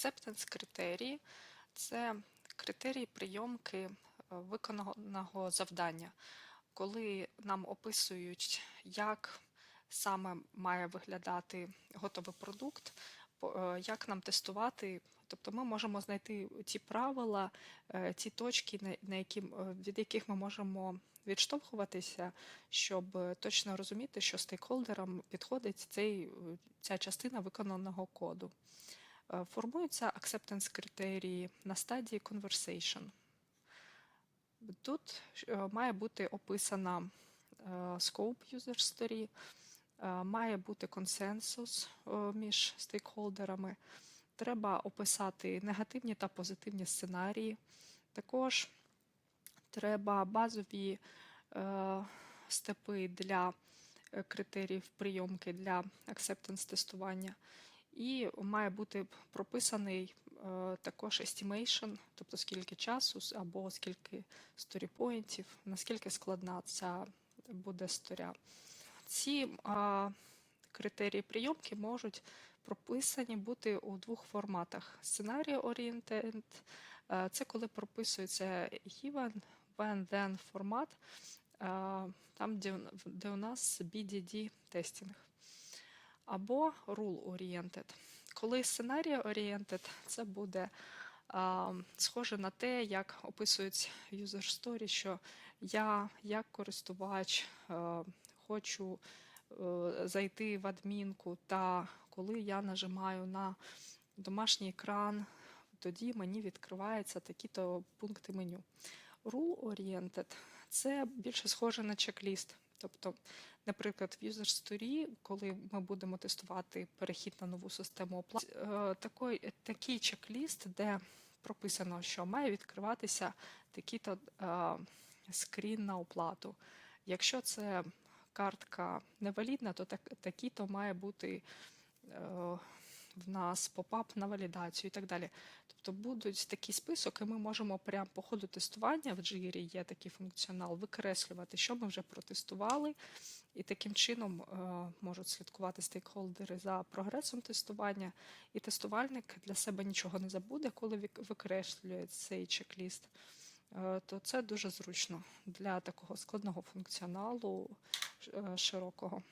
Acceptance критерії це критерії прийомки е, виконаного завдання, коли нам описують, як саме має виглядати готовий продукт, е, як нам тестувати. Тобто ми можемо знайти ті правила, е, ті точки, на- які, е, від яких ми можемо відштовхуватися, щоб е, точно розуміти, що стейкхолдерам підходить цей, е, ця частина виконаного коду. Е, Формуються acceptance критерії на стадії conversation. Тут е, має бути описана е, scope user story, має бути консенсус між стейкхолдерами. Треба описати негативні та позитивні сценарії. Також треба базові степи для критеріїв прийомки для acceptance тестування. І має бути прописаний е, також estimation, тобто скільки часу або скільки сторіпоінтів, наскільки складна ця буде сторя. Ці а, критерії прийомки можуть прописані бути у двох форматах: сценарій орієнтент це коли прописується given, when, then формат, е, там, де, де у нас BDD тестінг. Або rule oriented. Коли сценарій oriented, це буде а, схоже на те, як описують user story, що я, як користувач, е, хочу е, зайти в адмінку, та коли я нажимаю на домашній екран, тоді мені відкриваються такі-то пункти меню. Rule oriented це більше схоже на чек-ліст. Тобто, наприклад, в user story, коли ми будемо тестувати перехід на нову систему оплати, е, такий, такий чек-ліст, де прописано, що має відкриватися такий-то е, скрін на оплату. Якщо це картка невалідна, то так, такий-то має бути е, в нас попап на валідацію і так далі. Тобто будуть такий список, і ми можемо прямо по ходу тестування в Jira є такий функціонал, викреслювати, що ми вже протестували, і таким чином е, можуть слідкувати стейкхолдери за прогресом тестування, і тестувальник для себе нічого не забуде, коли викреслює цей чек-ліст. Е, То це дуже зручно для такого складного функціоналу е, широкого.